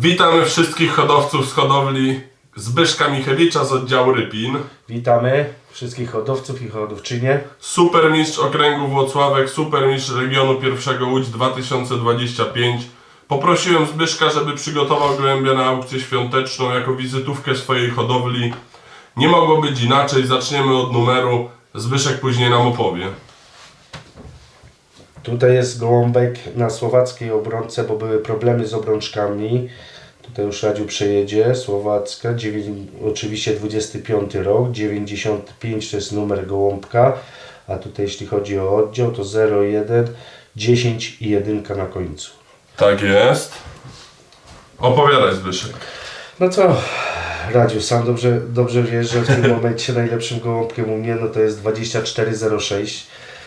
Witamy wszystkich hodowców z hodowli Zbyszka Michewicza z oddziału Rypin. Witamy wszystkich hodowców i hodowczynie. Supermistrz okręgu Włocławek, supermistrz regionu pierwszego Łódź 2025. Poprosiłem Zbyszka, żeby przygotował gołębia na aukcję świąteczną jako wizytówkę swojej hodowli. Nie mogło być inaczej, zaczniemy od numeru. Zbyszek później nam opowie. Tutaj jest gołąbek na słowackiej obrońce, bo były problemy z obrączkami. Tutaj już Radziu przejedzie. Słowacka, dziewię- oczywiście 25 rok, 95 to jest numer gołąbka. A tutaj jeśli chodzi o oddział to 01, 10 i 1 na końcu. Tak jest. Opowiadaj Zbyszek. No co, Radziu, sam dobrze, dobrze wiesz, że w tym momencie najlepszym gołąbkiem u mnie no to jest 2406.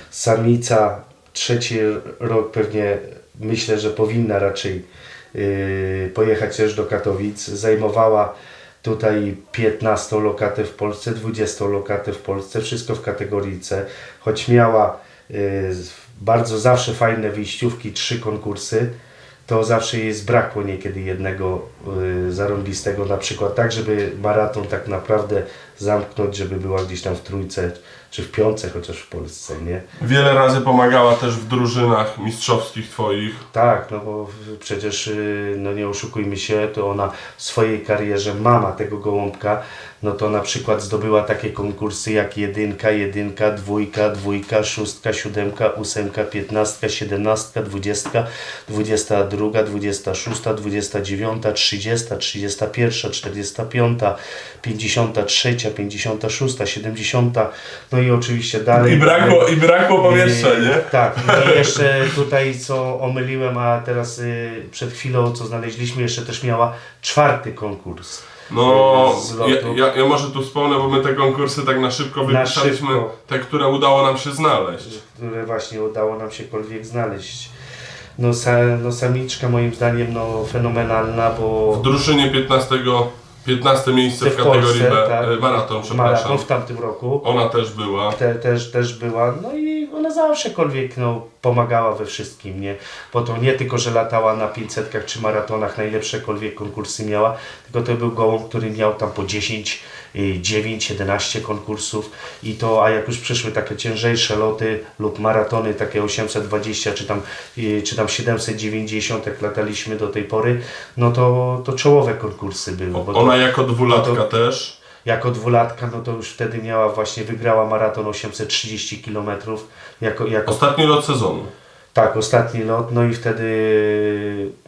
Samica trzeci rok pewnie myślę, że powinna raczej yy, pojechać też do Katowic. Zajmowała tutaj 15 lokatę w Polsce, 20 lokatę w Polsce, wszystko w kategorii C, choć miała yy, bardzo zawsze fajne wyjściówki, trzy konkursy to zawsze jej zbrakło niekiedy jednego y, zarąbistego, na przykład tak, żeby maraton tak naprawdę zamknąć, żeby była gdzieś tam w trójce czy w piątce chociaż w Polsce, nie? Wiele razy pomagała też w drużynach mistrzowskich twoich. Tak, no bo przecież, y, no nie oszukujmy się, to ona w swojej karierze, mama tego gołąbka, no to na przykład zdobyła takie konkursy jak jedynka, jedynka, dwójka, dwójka, szóstka, siódemka, ósemka, piętnastka, siedemnastka, dwudziestka, dwudziesta druga, dwudziesta szósta, dwudziesta dziewiąta, trzydziesta, trzydziesta pierwsza, czterdziesta piąta, pięćdziesiąta trzecia, pięćdziesiąta szósta, siedemdziesiąta, no i oczywiście dalej. I brakło, i brakło powietrza, nie? Tak, i jeszcze tutaj co omyliłem, a teraz y, przed chwilą co znaleźliśmy, jeszcze też miała czwarty konkurs. No, ja, ja, ja może tu wspomnę, bo my te konkursy tak na szybko szybko. te, które udało nam się znaleźć. które właśnie udało nam się kolwiek znaleźć. No, sa, no samiczka moim zdaniem no fenomenalna, bo W drużynie 15, 15 miejsce w, w kategorii Polsce, B, tak. maraton, przepraszam. maraton w tamtym roku. Ona też była. te, też, też była, no i ona zawiszekolwiek no, pomagała we wszystkim, nie? Bo to nie tylko, że latała na 500 czy maratonach, najlepszekolwiek konkursy miała, tylko to był gołąb, który miał tam po 10, y, 9, 11 konkursów i to, a jak już przyszły takie ciężejsze loty lub maratony, takie 820 czy tam, y, czy tam 790, jak lataliśmy do tej pory, no to, to czołowe konkursy były. bo to- Ona jako dwulatka no to- też. Jako dwulatka, no to już wtedy miała właśnie, wygrała maraton 830 km. Jako, jako, Ostatni lot sezonu. tak, ostatni lot, no i wtedy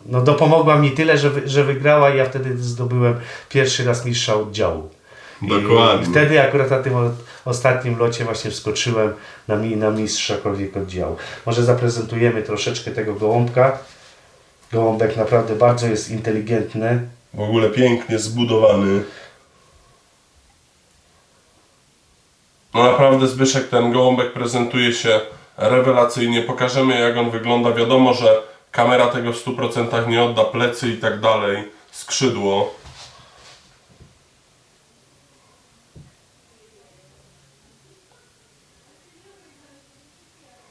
no dopomogła mi tyle, że, że wygrała i ja wtedy zdobyłem pierwszy raz mistrza oddziału. I Dokładnie. Wtedy akurat na tym ostatnim locie właśnie wskoczyłem na, mi, na mistrzakolwiek oddziału. Może zaprezentujemy troszeczkę tego gołąbka. Gołąbek naprawdę bardzo jest inteligentny. W ogóle pięknie zbudowany. No naprawdę Zbyszek, ten gołąbek prezentuje się rewelacyjnie. Pokażemy jak on wygląda. Wiadomo, że kamera tego w 100% nie odda plecy i tak dalej. Skrzydło.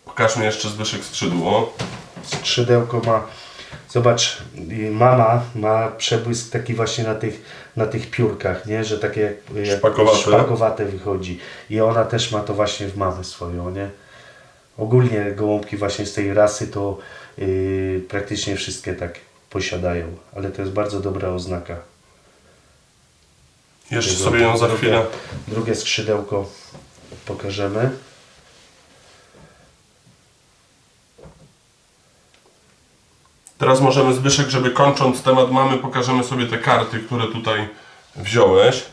Pokażmy jeszcze Zbyszek skrzydło. skrzydełko ma, zobacz, mama ma przebłysk taki właśnie na tych, na tych piórkach, nie? że takie jak, jak Szpakowate. szpakowate wychodzi. I ona też ma to właśnie w mamy swoją, nie? Ogólnie gołąbki właśnie z tej rasy to yy, praktycznie wszystkie tak posiadają, ale to jest bardzo dobra oznaka. Jeszcze Tego- sobie ją za drugie- chwilę Drugie skrzydełko pokażemy. Teraz możemy Zbyszek, żeby kończąc temat mamy, pokażemy sobie te karty, które tutaj wziąłeś.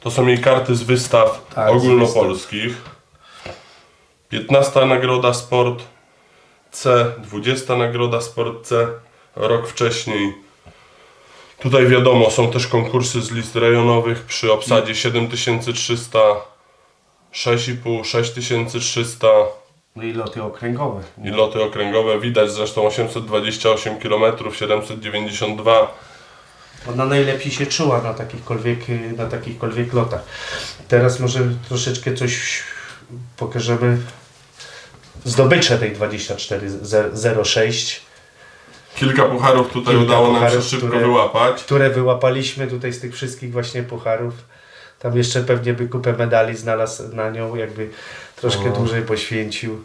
To są jej karty z wystaw Tak, z ogólnopolskich. 15 nagroda Sport C, 20 nagroda Sport C, rok wcześniej. Tutaj wiadomo, są też konkursy z list rejonowych przy obsadzie 7300, 6,5, 6300 No i loty okręgowe. i loty okręgowe. Widać zresztą 828 km, 792 Ona najlepiej się czuła na takichkolwiek, na takichkolwiek lotach. Teraz może troszeczkę coś pokażemy. Zdobycze tej 2406. Kilka pucharów tutaj Kilka udało nam się pucharów, szybko które- wyłapać. które wyłapaliśmy tutaj z tych wszystkich właśnie pucharów. Tam jeszcze pewnie by kupę medali znalazł na nią, jakby troszkę dłużej poświęcił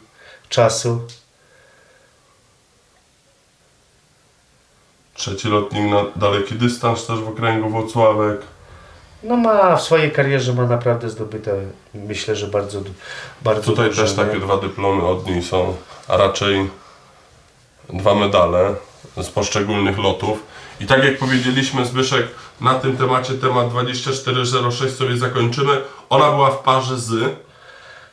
czasu. Trzeci lotnik na daleki dystans też w okręgu Włocławek. No ma w swojej karierze ma naprawdę zdobyte, myślę, że bardzo, bardzo Tutaj też nie? takie dwa dyplomy od niej są, a raczej dwa medale z poszczególnych lotów. I tak jak powiedzieliśmy, Zbyszek, na tym temacie temat 2406 sobie zakończymy. Ona była w parze z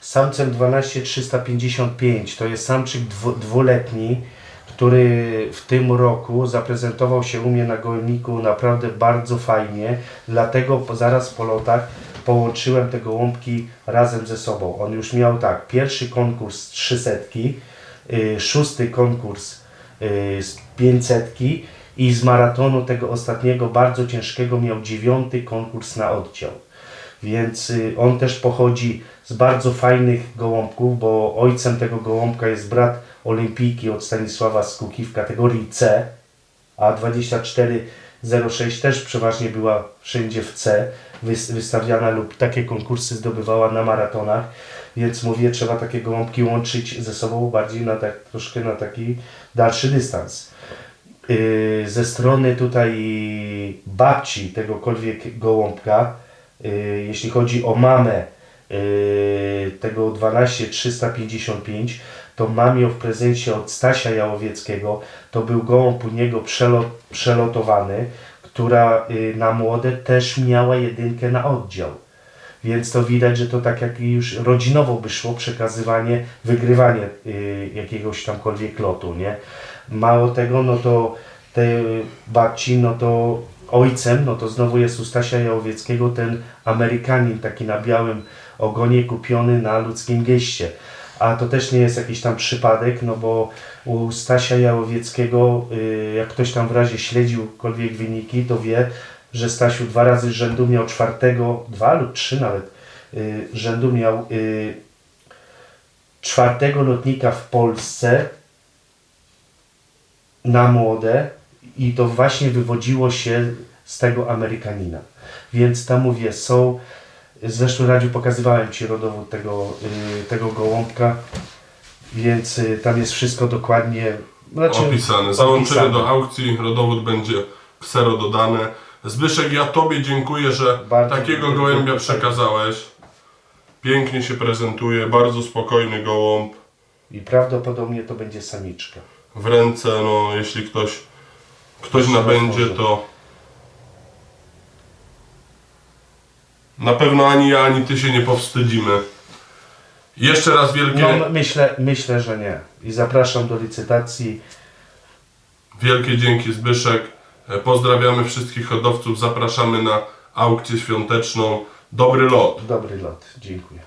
Samcem 12355 to jest samczyk dwu, dwuletni, który w tym roku zaprezentował się u mnie na gołębniku naprawdę bardzo fajnie, dlatego zaraz po lotach połączyłem te gołąbki razem ze sobą. On już miał tak, pierwszy konkurs 300, y, szósty konkurs y, z 500 i z maratonu tego ostatniego bardzo ciężkiego miał dziewiąty konkurs na oddział. Więc y, on też pochodzi z bardzo fajnych gołąbków, bo ojcem tego gołąbka jest brat olimpijki od Stanisława Skuki w kategorii C, a 2406 też przeważnie była wszędzie w C, wys- wystawiana lub takie konkursy zdobywała na maratonach, więc mówię, trzeba takie gołąbki łączyć ze sobą bardziej na tak, troszkę na taki dalszy dystans. Yy, ze strony tutaj babci tegokolwiek gołąbka, jeśli chodzi o mamę yy, tego 12355, to mam ją w prezencie od Stasia Jałowieckiego. To był gołąb u niego przelot, przelotowany, która yy, na młode też miała jedynkę na oddział. Więc to widać, że to tak jak już rodzinowo by szło przekazywanie, wygrywanie y, jakiegoś tamkolwiek lotu, nie? Mało tego, no to te babci, no to ojcem, no to znowu jest u Stasia Jałowieckiego ten Amerykanin taki na białym ogonie kupiony na ludzkim geście. A to też nie jest jakiś tam przypadek, no bo u Stasia Jałowieckiego, y, jak ktoś tam w razie śledziłkolwiek wyniki, to wie, że Stasiu dwa razy rzędu miał czwartego, dwa lub trzy nawet y, rzędu miał y, czwartego lotnika w Polsce na młode i to właśnie wywodziło się z tego Amerykanina. Więc tam mówię, są, zresztą Radziu pokazywałem Ci rodowód tego, y, tego gołąbka, więc y, tam jest wszystko dokładnie znaczy, opisane. Załączymy do aukcji, rodowód będzie ksero dodane. Zbyszek, ja Tobie dziękuję, że Bardzo takiego dziękuję. gołębia przekazałeś. Pięknie się prezentuje, bardzo spokojny gołąb. I prawdopodobnie to będzie samiczka. w ręce, no jeśli ktoś, ktoś nabędzie, to na pewno ani ja, ani ty się nie powstydzimy. Jeszcze raz wielkie, No myślę, myślę, że nie. I zapraszam do licytacji. wielkie dzięki Zbyszek. E, Pozdrawiamy wszystkich hodowców, zapraszamy na aukcję świąteczną. Dobry lot. Dobry lot. Dziękuję.